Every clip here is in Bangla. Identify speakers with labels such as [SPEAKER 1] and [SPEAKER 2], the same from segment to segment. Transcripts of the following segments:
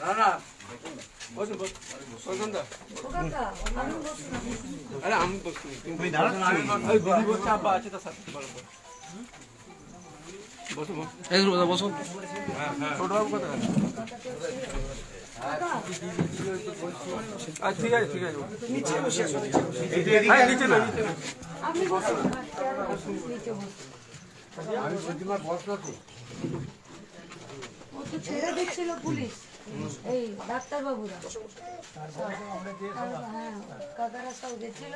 [SPEAKER 1] না না বসুন বসুন বসুন আরে আমি বসুন তুমি দাঁড়াচ্ছি ওই দিদি আব্বা আছে তার সাথে বসো আচ্ছা ঠিক আছে ঠিক আছে নিচে বসে। হ্যাঁ নিচে না। নিচে না
[SPEAKER 2] আপনি বসুন নিচে বসুন
[SPEAKER 1] আমি প্রতিমা বসলাম
[SPEAKER 2] ও তো ছেড়ে দিচ্ছিল পুলিশ। এই ডাক্তারবাবুরা। হ্যাঁ কাকারা সব গেছিল।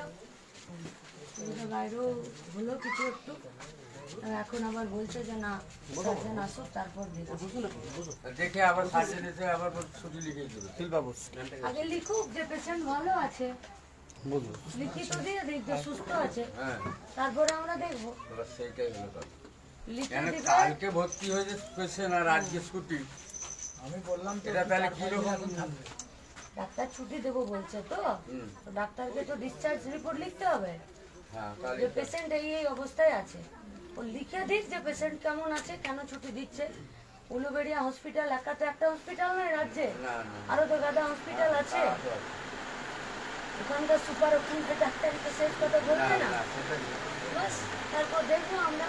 [SPEAKER 2] বাইরেও হলো কিছু একটু। এখন আবার বলছে যে না সার্জেন আসুক তারপর
[SPEAKER 1] দেখে আবার সার্জেন এসে আবার ছুটি লিখে দিল। শিলবাবু
[SPEAKER 2] আগে লিখুক যে পেশেন্ট ভালো আছে। লিখিত দিয়ে দিক যে সুস্থ আছে।
[SPEAKER 1] হ্যাঁ।
[SPEAKER 2] তারপরে আমরা দেখব।
[SPEAKER 1] সেইটাই হলো কালকে ভর্তি হয়েছে পেশেন্ট আর আজকে ছুটি? আমি বললাম এটা তাহলে কীরকম?
[SPEAKER 2] ডাক্তার ছুটি দেবো বলছে তো। ডাক্তারকে তো ডিসচার্জ রিপোর্ট লিখতে হবে।
[SPEAKER 1] হ্যাঁ
[SPEAKER 2] যে পেশেন্ট এই এই অবস্থায় আছে। ও লিখে দিক যে পেশেন্ট কেমন আছে কেন ছুটি দিচ্ছে। উলুবেড়িয়া হসপিটাল একা তো একটা হসপিটাল নয় রাজ্যে। আরও তো গাদা হসপিটাল আছে। ওখানকার সুপার ওখানকার ডাক্তার তো শেষ কথা
[SPEAKER 1] না
[SPEAKER 2] বলছে না। বাস তারপর দেখব আমরা।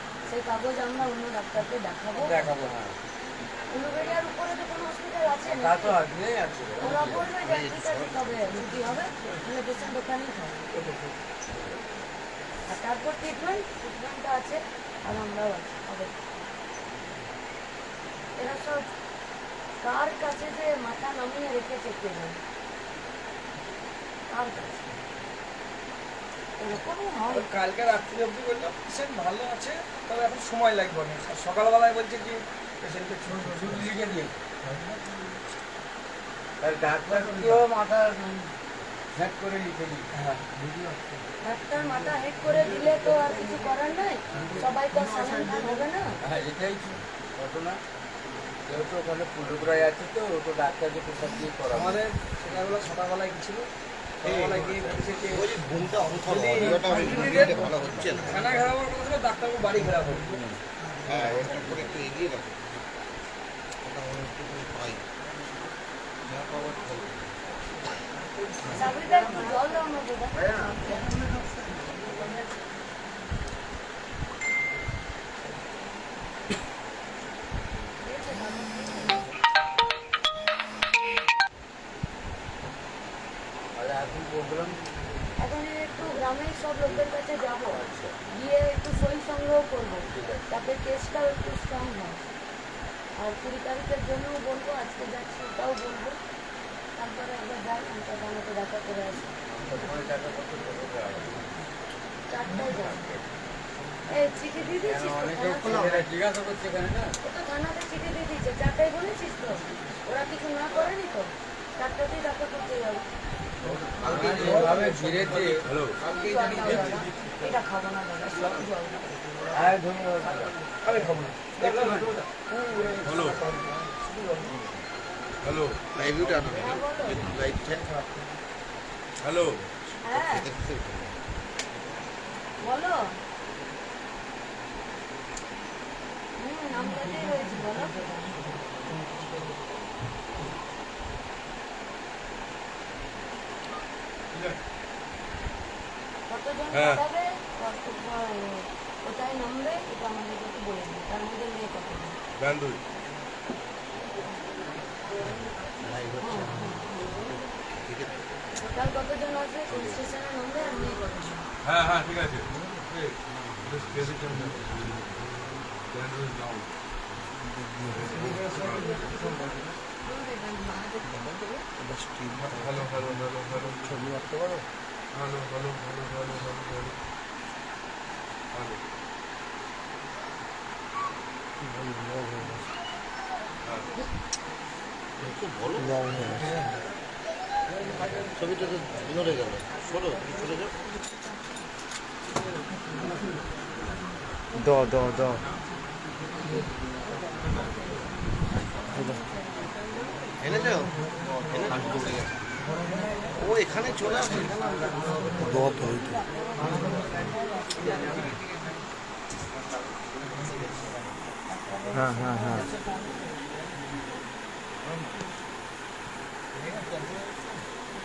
[SPEAKER 2] সেই কাগজ আমরা অন্য ডাক্তারকে দেখাবো।
[SPEAKER 1] দেখাবো হ্যাঁ।
[SPEAKER 2] উলুবেড়িয়ার উপরে তো কোনো হসপিটাল আছে
[SPEAKER 1] তা তো আগেই আছে।
[SPEAKER 2] ওরা বলবে যে ঠিক আছে তবে হবে। তাহলে পেশেন্ট ওখানেই থাকবে। আর তারপর ট্রিটমেন্ট ট্রিটমেন্টটা আছে আর আমরাও আছি হবে। এরা সব কার কাছে যে মাথা নামিয়ে রেখেছে কে জানে? কার কাছে? এরকমই হয়
[SPEAKER 3] কালকে রাত্রি অবধি বলল পেশেন্ট ভালো আছে? তবে এখন সময় লাগবে অনেক। আর সকালবেলায় বলছে কি পেশেন্টের
[SPEAKER 1] ছুটি লিখে দিয়ে আর ডাক্তারকেও মাথা হ্যাক করে লিখে দিই
[SPEAKER 3] হ্যাঁ।
[SPEAKER 2] ডাক্তার মাথা হেড করে দিলে তো আর কিছু করার নাই? সবাই তো সালান খান হবে না?
[SPEAKER 1] হ্যাঁ এটাই ঘটনা যেহেতু ওখানে পুরুপুরাই আছে তো ও তো ডাক্তারকে প্রসাদ দিয়ে করা
[SPEAKER 3] আমাদের সকালবেলা সকালবেলায় গেছিল।
[SPEAKER 4] না হ্যাঁ একটু এগিয়ে রাখো ওটা একটু পাই যা পাওয়ার
[SPEAKER 2] জল দাও না যাই দেখা করে আসি? চারটায় যাই। এই চিঠি দিয়ে দিয়েছিস তো? থানাতে? চিঠি দিয়ে দিয়েছে। চারটায় বলেছিস তো? ওরা কিছু না করেনি তো? চারটাতেই দেখা করতে যাব। এটা খাব না দাদা সব জল দাও।
[SPEAKER 1] হ্যাঁ ধন্যবাদ।
[SPEAKER 3] আমি খাব না। দেখলাম না
[SPEAKER 5] হ্যালো
[SPEAKER 4] লাইভটা আনো
[SPEAKER 2] হ্যাঁ। বলো। হুম রয়েছে কতজন
[SPEAKER 5] হ্যাঁ।
[SPEAKER 2] পাঠাবে? কোথায় নামবে? এটা আমাদেরকে একটু বলে দিন তার মধ্যে মেয়ে কতজন
[SPEAKER 5] গান দুই
[SPEAKER 2] টোটাল আছে কোন স্টেশনে নামবে আর মেয়ে কতজন
[SPEAKER 5] হ্যাঁ হ্যাঁ ঠিক আছে
[SPEAKER 6] Candle is down. Hello, hello, hello, hello.
[SPEAKER 3] ছবি আঁকতে পারো
[SPEAKER 6] Hello, hello, hello, hello, hello, hello. Hello.
[SPEAKER 4] একটু বলো
[SPEAKER 3] রং হয়ে গেছে
[SPEAKER 4] ছবিটা তো নড়ে গেল সরো সরে যাও
[SPEAKER 3] দ দ দ
[SPEAKER 4] এনেছ ও এখানে চলে আসে এখানে
[SPEAKER 3] দ তো ওইটা হ্যাঁ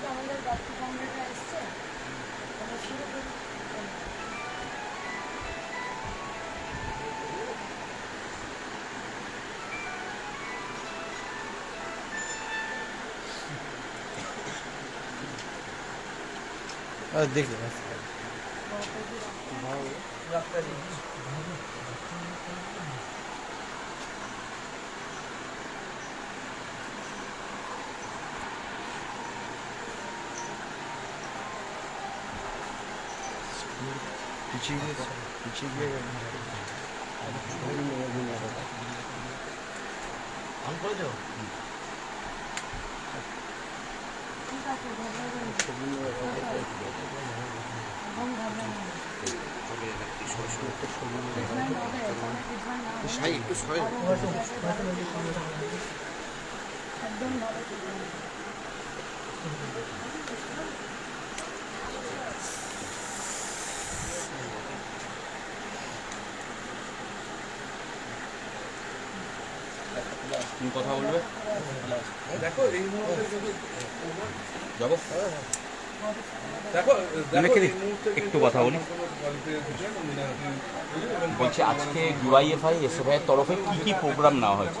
[SPEAKER 2] তো আমাদের বাকি কমরেডরা এসছে তাহলে শুরু করি।
[SPEAKER 3] দেখি। পিছিয়ে পিছিয়ে গিয়ে
[SPEAKER 4] অন
[SPEAKER 2] ঠিক আছে ঘাবড়াবেন না। এখন ঘাবড়াবেন না।
[SPEAKER 4] চলে এলাম কি সরে সরে
[SPEAKER 2] ট্রিটমেন্ট হবে এখানে ট্রিটমেন্ট না হলে
[SPEAKER 4] সাই একটু সরে
[SPEAKER 2] আরও একদম ভালো ট্রিটমেন্ট
[SPEAKER 5] তুমি কথা বলবে?
[SPEAKER 6] দেখো এই মুহূর্তে যদি
[SPEAKER 5] যাব। একটু কথা বলি। বলছি আজকে ডিওয়াইএফআই এসএফআই এর তরফে কি কি প্রোগ্রাম নেওয়া হয়েছে?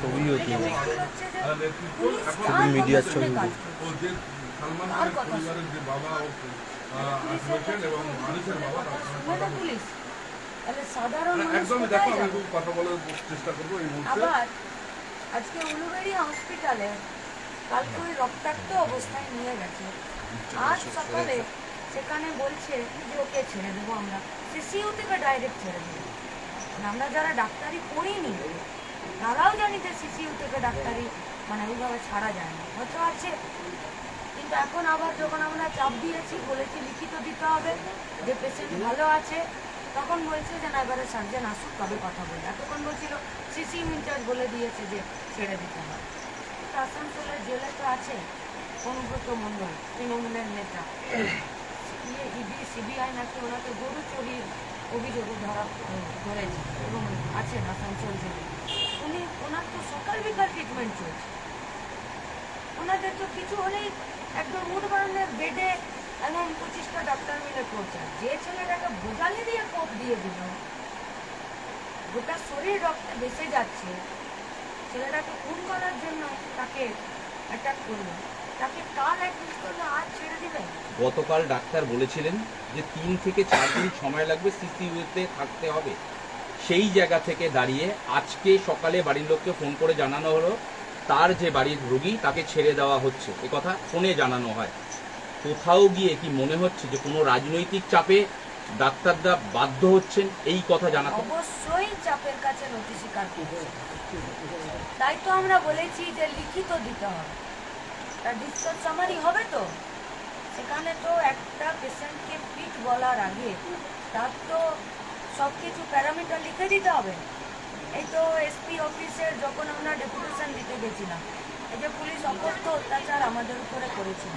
[SPEAKER 3] ছবিও ছবি মিডিয়ার ছবি
[SPEAKER 2] আবার আজকে উলুবেড়িয়া হসপিটালে কালকে ওই রক্তাক্ত অবস্থায় নিয়ে গেছে। সকালে সেখানে বলছে যে ওকে ছেড়ে দেবো আমরা। সিসিইউ থেকে ডাইরেক্ট ছেড়ে দেবো। আমরা যারা ডাক্তারি পড়িনি, তারাও জানি যে সিসিইউ থেকে ডাক্তারি মানে ওইভাবে ছাড়া যায় না। হয়তো আছে। কিন্তু এখন আবার যখন আমরা চাপ দিয়েছি, বলেছি লিখিত দিতে হবে, যে পেশেন্ট ভালো আছে, তখন বলছে যে না, এবারে সার্জেন আসুক, তবে কথা বলে এতক্ষণ বলছিল সিসি ইনচার্জ বলে দিয়েছে যে ছেড়ে দিতে হবে। আসানসোলের জেলে তো আছে অনুব্রত মণ্ডল, তৃণমূলের নেতা। সিবিআই নাকি ওনাকে গরু চুরির অভিযোগে ধরা, ধরেছে এবং আছেন আসানসোল জেলে। উনি, ওনার তো সকাল বিকাল ট্রিটমেন্ট চলছে। ওনাদের তো কিছু হলেই একদম উঠবানের বেডে এবং পঁচিশটা ডাক্তার মিলে পৌঁছায়। যে ছেলেটাকে বোঝালি দিয়ে কোপ দিয়ে দিল, গোটা শরীর রক্তে বেসে যাচ্ছে, ছেলেটাকে খুন করার জন্য তাকে অ্যাটাক করল।
[SPEAKER 5] গতকাল ডাক্তার বলেছিলেন যে তিন থেকে চার দিন সময় লাগবে সিসিউতে থাকতে হবে।
[SPEAKER 7] সেই জায়গা থেকে দাঁড়িয়ে আজকে সকালে বাড়ির লোককে ফোন করে জানানো হলো তার যে বাড়ির রোগী তাকে ছেড়ে দেওয়া হচ্ছে। এ কথা ফোনে জানানো হয়। কোথাও গিয়ে কি মনে হচ্ছে যে কোনো রাজনৈতিক চাপে ডাক্তাররা বাধ্য হচ্ছেন? এই কথা জানাতে
[SPEAKER 2] অবশ্যই চাপের কাছে নথি স্বীকার করছে। তাই তো আমরা বলেছি যে লিখিত দিতে হবে। ডিসচার্জ সামারি হবে তো? সেখানে তো একটা পেশেন্টকে ফিট বলার আগে তার তো সব কিছু প্যারামিটার লিখে দিতে হবে। এই তো এসপি অফিসের যখন আমরা ডেপুটেশন দিতে গেছিলাম, এই যে পুলিশ অকথ্য অত্যাচার আমাদের উপরে করেছিল।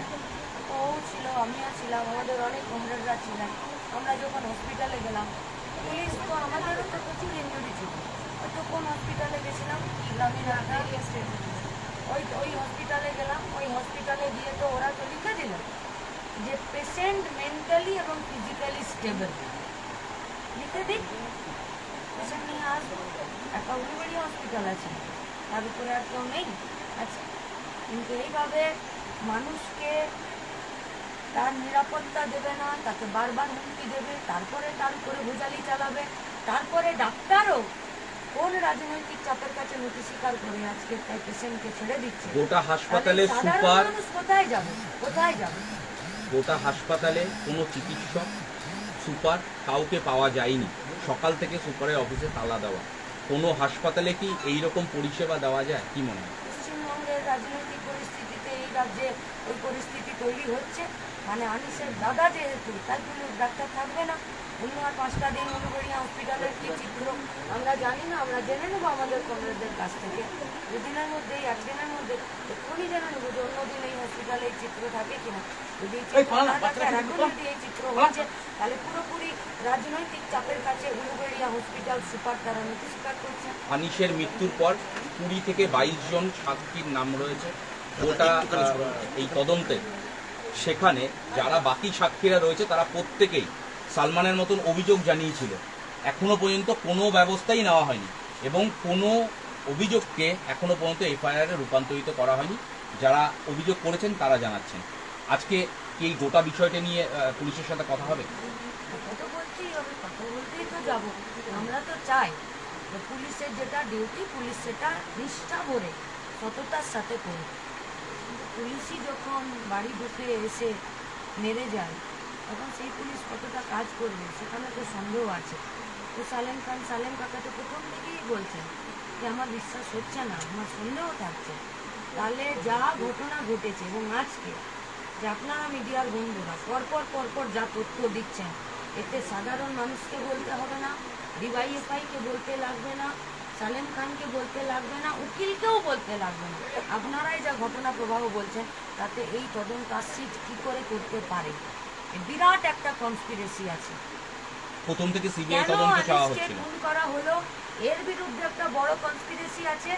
[SPEAKER 2] ও ছিল, আমিও ছিলাম, আমাদের অনেক কমরেডরা ছিলেন। আমরা যখন হসপিটালে গেলাম, পুলিশ তো আমাদেরও তো প্রচুর ইঞ্জুরি ছিল। হয়তো কোন হসপিটালে গেছিলাম? গ্রামীণ ওই ওই হসপিটালে গেলাম। ওই হসপিটালে গিয়ে তো ওরা তো লিখে দিল যে পেশেন্ট মেন্টালি এবং ফিজিক্যালি স্টেবল লিখে দিক। পেশেন্ট নিয়ে আসব একটা উলুবেড়ি হসপিটাল আছে। তার উপরে আর কেউ নেই। আছে কিন্তু এইভাবে মানুষকে তার নিরাপত্তা দেবে না, তাকে বারবার হুমকি দেবে, তারপরে তার উপরে ভুজালি চালাবে, তারপরে ডাক্তারও কোন রাজনৈতিক চাপের কাছে নথি স্বীকার করে আজকে তাই পেশেন্টকে ছেড়ে দিচ্ছে?
[SPEAKER 7] গোটা হাসপাতালে সুপার
[SPEAKER 2] কোথায় যাবে? কোথায় যাবে?
[SPEAKER 7] গোটা হাসপাতালে কোনো চিকিৎসক সুপার কাউকে পাওয়া যায়নি। সকাল থেকে সুপারের অফিসে তালা দেওয়া। কোনো হাসপাতালে কি এই রকম পরিষেবা দেওয়া যায়? কি মনে হয়?
[SPEAKER 2] পশ্চিমবঙ্গের রাজনৈতিক পরিস্থিতিতে এই রাজ্যে ওই পরিস্থিতি তৈরি হচ্ছে। মানে আনিসের দাদা যেহেতু তাই কোনো ডাক্তার থাকবে না। অন্য আর পাঁচটা দিন অনুগড়িয়া হসপিটালের কি চিত্র? আমরা জানি না আমরা জেনে নেব আমাদের কমরেডদের কাছ থেকে। দুদিনের মধ্যে একদিনের মধ্যে এক্ষুনি জেনে নেব যে অন্যদিন এই হসপিটালে এই চিত্র থাকে কিনা। যদি এই চিত্র না থাকে আর এখন যদি এই চিত্র হচ্ছে তাহলে পুরোপুরি রাজনৈতিক চাপের কাছে উলুবেড়িয়া হসপিটাল সুপার তারা নথি স্বীকার করছে।
[SPEAKER 7] আনিসের মৃত্যুর পর কুড়ি থেকে বাইশ জন সাক্ষীর নাম রয়েছে। গোটা এই তদন্তে সেখানে যারা বাকি সাক্ষীরা রয়েছে তারা প্রত্যেকেই সালমানের মতন অভিযোগ জানিয়েছিল। এখনও পর্যন্ত কোনো ব্যবস্থাই নেওয়া হয়নি এবং কোনো অভিযোগকে এখনও পর্যন্ত এফআইআরে রূপান্তরিত করা হয়নি। যারা অভিযোগ করেছেন তারা জানাচ্ছেন। আজকে কি এই গোটা বিষয়টা নিয়ে পুলিশের সাথে কথা হবে?
[SPEAKER 2] আমরা তো চাই পুলিশের যেটা ডিউটি পুলিশ সেটা নিষ্ঠা ভরে, সততার সাথে করে পুলিশই যখন বাড়ি ঢুকে এসে মেরে যায় তখন সেই পুলিশ কতটা কাজ করবে সেখানে তো সন্দেহ আছে। তো সালেম খান, সালেম কাকা তো প্রথম থেকেই বলছেন যে আমার বিশ্বাস হচ্ছে না, আমার সন্দেহ থাকছে। তাহলে যা ঘটনা ঘটেছে এবং আজকে যে আপনারা মিডিয়ার বন্ধুরা পরপর পরপর যা তথ্য দিচ্ছেন, এতে সাধারণ মানুষকে বলতে হবে না, ডিওয়াইএফআইকে বলতে লাগবে না, সালেম খানকে বলতে লাগবে না, উকিলকেও বলতে লাগবে না। আপনারাই যা ঘটনা প্রবাহ বলছেন, তাতে এই তদন্ত কি করে করতে পারে। বিরাট একটা কনস্পিরেসি আছে।
[SPEAKER 7] প্রথম থেকে সিবিআই তদন্ত চাওয়া হচ্ছিল?
[SPEAKER 2] খুন করা হলো? এর বিরুদ্ধে একটা বড় কনস্পিরেসি আছে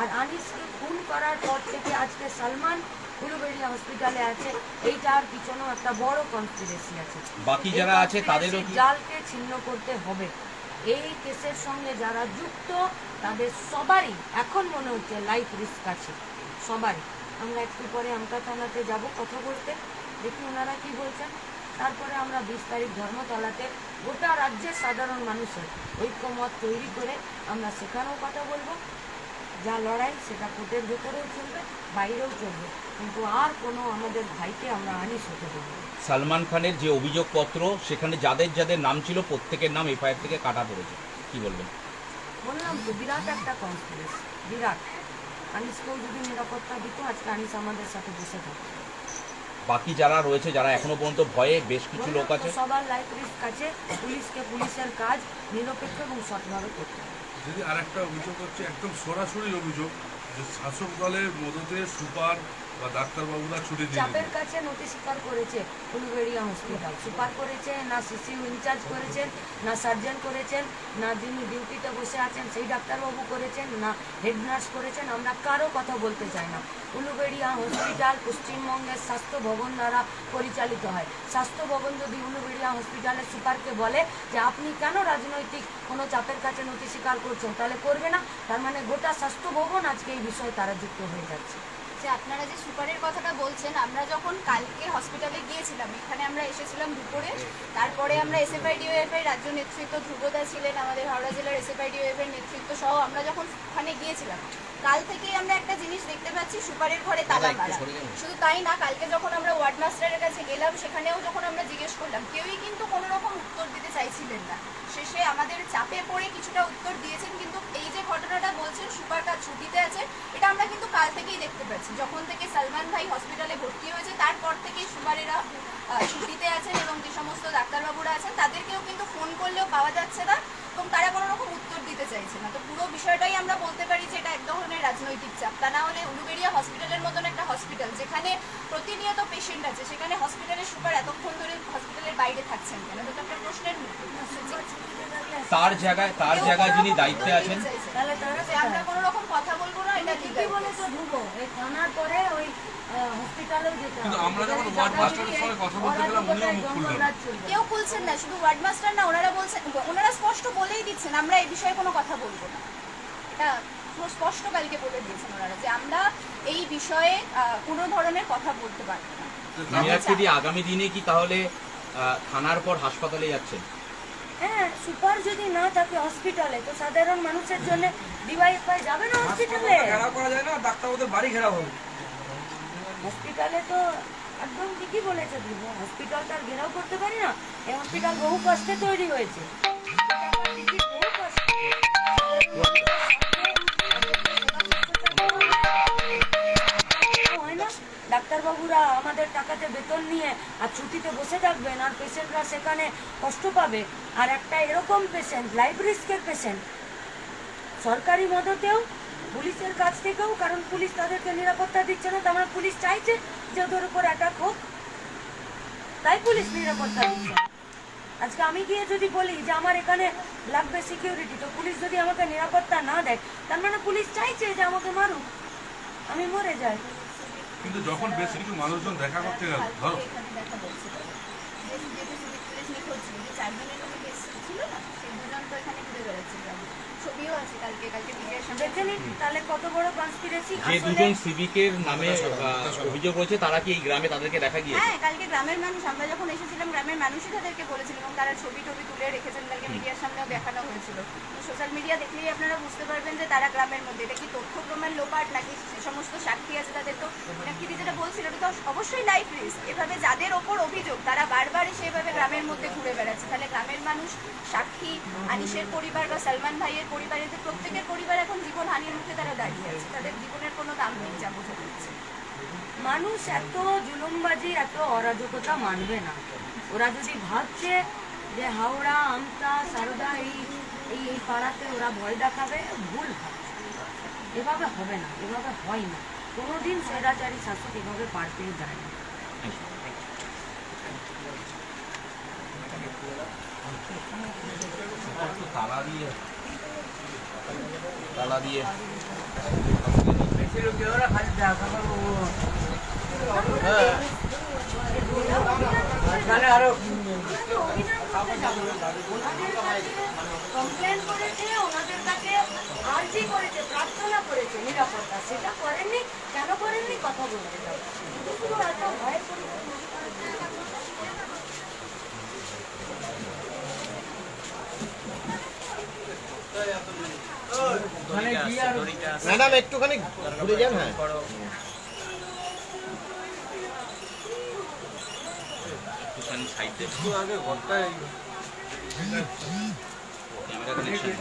[SPEAKER 2] আর আনিসকে খুন করার পর থেকে আজকে সালমান উলুবেড়িয়া হসপিটালে আছে। এইটার পিছনেও একটা বড় কনস্পিরেসি আছে।
[SPEAKER 7] বাকি যারা আছে তাদেরও
[SPEAKER 2] জালকে ছিন্ন করতে হবে। এই কেসের সঙ্গে যারা যুক্ত তাদের সবারই এখন মনে হচ্ছে লাইফ রিস্ক আছে। সবারই। আমরা একটু পরে আমতা থানাতে যাব কথা বলতে। দেখি ওনারা কি বলছেন। তারপরে আমরা বিশ তারিখ ধর্মতলাতে গোটা রাজ্যের সাধারণ মানুষের ঐক্যমত তৈরি করে আমরা সেখানেও কথা বলব। যা লড়াই সেটা কোর্টের ভেতরেও চলবে বাইরেও চলবে। কিন্তু আর কোনো আমাদের ভাইকে আমরা আনিস হতে দেবো না।
[SPEAKER 7] সালমান খানের যে অভিযোগপত্র সেখানে যাদের যাদের নাম ছিল প্রত্যেকের নাম এফআইআর থেকে কাটা পড়েছে। কি বলবেন?
[SPEAKER 2] বললাম তো বিরাট একটা কনফিডেন্স বিরাট। আনিসকেও যদি নিরাপত্তা দিত আজকে আনিস আমাদের সাথে বসে থাকতো।
[SPEAKER 7] বাকি যারা রয়েছে যারা এখনও পর্যন্ত ভয়ে বেশ কিছু লোক আছে।
[SPEAKER 2] সবার লাইফ রিস্ক আছে পুলিশকে পুলিশের কাজ নিরপেক্ষ এবং সৎভাবে করতে
[SPEAKER 5] যদি আরেকটা অভিযোগ হচ্ছে একদম সরাসরি অভিযোগ যে শাসক দলের মদতে সুপার বা ডাক্তারবাবুরা ছুটি দিয়ে
[SPEAKER 2] চাপের। কাছে নথি স্বীকার করেছে উলুবেড়িয়া হসপিটাল সুপার করেছে না সিসিউ ইনচার্জ করেছেন না সার্জন করেছেন না যিনি ডিউটিতে বসে আছেন সেই ডাক্তারবাবু করেছেন না হেড নার্স করেছেন আমরা কারও কথা বলতে চাই না। উলুবেড়িয়া হসপিটাল পশ্চিমবঙ্গের স্বাস্থ্য ভবন দ্বারা পরিচালিত হয়। স্বাস্থ্য ভবন যদি উলুবেড়িয়া হসপিটালের সুপারকে বলে যে আপনি কেন রাজনৈতিক কোনো চাপের কাছে নথি স্বীকার করছেন তাহলে করবে না। তার মানে গোটা স্বাস্থ্য ভবন আজকে এই বিষয়ে তারা যুক্ত হয়ে যাচ্ছে।
[SPEAKER 8] যে আপনারা যে সুপারের কথাটা বলছেন, আমরা যখন কালকে হসপিটালে গিয়েছিলাম, এখানে আমরা এসেছিলাম দুপুরে, তারপরে আমরা এসএফআই ডিওএফআই রাজ্য নেতৃত্ব ধ্রুবদা ছিলেন, আমাদের হাওড়া জেলার এসএফআই ডিওএফআই নেতৃত্ব সহ আমরা যখন ওখানে গিয়েছিলাম কাল থেকেই আমরা একটা জিনিস দেখতে পাচ্ছি সুপারের ঘরে তালা মারা। শুধু তাই না কালকে যখন আমরা ওয়ার্ড মাস্টারের কাছে গেলাম সেখানেও যখন আমরা জিজ্ঞেস করলাম কেউই কিন্তু কোনো রকম উত্তর দিতে চাইছিলেন না। শেষে আমাদের চাপে পড়ে কিছুটা উত্তর দিয়েছেন কিন্তু এই যে ঘটনাটা বলছেন সুপার কাজ ছুটিতে আছে এটা আমরা কিন্তু কাল থেকেই দেখতে পাচ্ছি। যখন থেকে সালমান ভাই হসপিটালে ভর্তি হয়েছে তারপর থেকেই সুপারেরা ছুটিতে আছেন এবং যে সমস্ত ডাক্তারবাবুরা আছেন তাদেরকেও কিন্তু ফোন করলেও পাওয়া যাচ্ছে না। এবং তারা কোনো রকম উত্তর দিতে চাইছে না। তো পুরো বিষয়টাই আমরা বলতে পারি যে এটা এক ধরনের রাজনৈতিক চাপ। তা না হলে উলুবেড়িয়া হসপিটালের মতন একটা হসপিটাল যেখানে প্রতিনিয়ত পেশেন্ট আছে সেখানে হসপিটালের সুপার এতক্ষণ ধরে হসপিটালের বাইরে থাকছেন কেন? এটা তো একটা প্রশ্নের
[SPEAKER 7] তার জায়গায় তার জায়গায় যিনি দায়িত্বে আছেন
[SPEAKER 2] তাহলে
[SPEAKER 8] আমরা কোনো রকম কথা বলব না এটা
[SPEAKER 2] ঠিকই বলেছ ঢুকো এই থানার পরে ওই
[SPEAKER 5] কিন্তু আমরা যখন ওয়ার্ড মাস্টারের সঙ্গে কথা বলতে গেলাম, উনিও মুখ খুললেন। না।
[SPEAKER 2] দ্বন্দ্বরাজ চলবে।
[SPEAKER 8] কেউ খুলছেন না শুধু ওয়ার্ড মাস্টার না ওনারা বলছেন ওনারা স্পষ্ট বলেই দিচ্ছেন আমরা এই বিষয়ে কোনো কথা বলব না। এটা স্পষ্ট কালকে বলে দিয়েছেন ওনারা যে আমরা এই বিষয়ে কোনো ধরনের কথা বলতে পারব না।
[SPEAKER 7] আগামী দিনে কি তাহলে থানার পর হাসপাতালে যাচ্ছেন?
[SPEAKER 2] হ্যাঁ সুপার যদি না থাকে হসপিটালে তো সাধারণ মানুষের জন্য ডিওয়াইএফআই যাবে না হসপিটালে?
[SPEAKER 3] ঘেরাও করা যায় না ডাক্তারবাবুদের বাড়ি ঘেরাও হবে।
[SPEAKER 2] হসপিটালে তো একদম ঠিকই বলেছে ধ্রুব হসপিটালটা আর ঘেরাও করতে পারি না, এই হসপিটাল বহু কষ্টে তৈরি হয়েছে। হয় ডাক্তারবাবুরা আমাদের টাকাতে বেতন নিয়ে আর ছুটিতে বসে থাকবেন আর পেশেন্টরা সেখানে কষ্ট পাবে। আর একটা এরকম পেশেন্ট লাইফ রিস্কের পেশেন্ট সরকারি মদতেও পুলিশের কাছ থেকেও কারণ পুলিশ তাদেরকে নিরাপত্তা দিচ্ছে না তার মানে পুলিশ চাইছে যে ওদের উপর অ্যাটাক হোক। তাই পুলিশ নিরাপত্তা দিচ্ছে। আজকে আমি গিয়ে যদি বলি যে আমার এখানে লাগবে সিকিউরিটি তো পুলিশ যদি আমাকে নিরাপত্তা না দেয় তার মানে পুলিশ চাইছে যে আমাকে মারুক। আমি মরে যাই।
[SPEAKER 5] কিন্তু যখন বেশ কিছু মানুষজন দেখা করতে গেল ধরো।
[SPEAKER 8] ছিল চারজনের ছিল না সেই দুজন তো এখানে ঘুরে বেড়াচ্ছিল ছবিও আছে কালকে
[SPEAKER 2] তাহলে কত বড় কনস্পিরেসি
[SPEAKER 7] যে দুজন সিভিকের নামে অভিযোগ রয়েছে তারা কি এই গ্রামে তাদেরকে দেখা গিয়েছে?
[SPEAKER 8] হ্যাঁ কালকে গ্রামের মানুষ আমরা যখন এসেছিলাম গ্রামের মানুষই তাদেরকে বলেছিল এবং তারা ছবি টবি তুলে রেখেছেন। কালকে মিডিয়ার সামনেও দেখানো হয়েছিল। সোশ্যাল মিডিয়া দেখলেই আপনারা বুঝতে পারবেন যে তারা গ্রামের মধ্যে। এটা কি তথ্য প্রমাণ লোপাট নাকি যে সমস্ত সাক্ষী আছে তাদের? তো নাকি যেটা বলছিল এটা তো অবশ্যই লাইফ রিস্ক এভাবে যাদের ওপর অভিযোগ তারা বারবার এসে এভাবে গ্রামের মধ্যে ঘুরে বেড়াচ্ছে। তাহলে গ্রামের মানুষ সাক্ষী আনিসের পরিবার বা সালমান ভাইয়ের পরিবার এদের প্রত্যেকের পরিবার এখন জীবন হানির মুখে তারা দাঁড়িয়ে আছে, তাদের জীবনের কোনো দাম নেই যা বোঝা যাচ্ছে।
[SPEAKER 2] মানুষ এত জুলুমবাজি এত অরাজকতা মানবে না। ওরা যদি ভাবছে যে হাওড়া, আমতা, সারদা, এই এই এই পাড়াতে ওরা ভয় দেখাবে, ভুল এভাবে হবে না, এভাবে হয় না। কোনোদিন স্বৈরাচারী শাসক এভাবে পার পেয়ে যায় না।
[SPEAKER 7] তালা দিয়ে। তালা দিয়ে।
[SPEAKER 2] কমপ্লেন করেছে ওনাদের কাছে আর্জি করেছে প্রার্থনা করেছে নিরাপত্তা সেটা করেননি কেন করেননি কথা বলতে শুধু এত ভয়ের
[SPEAKER 1] আর
[SPEAKER 4] ম্যাডাম একটুখানি ঘুরে যান হ্যাঁ।
[SPEAKER 7] একটু আগে কানেকশন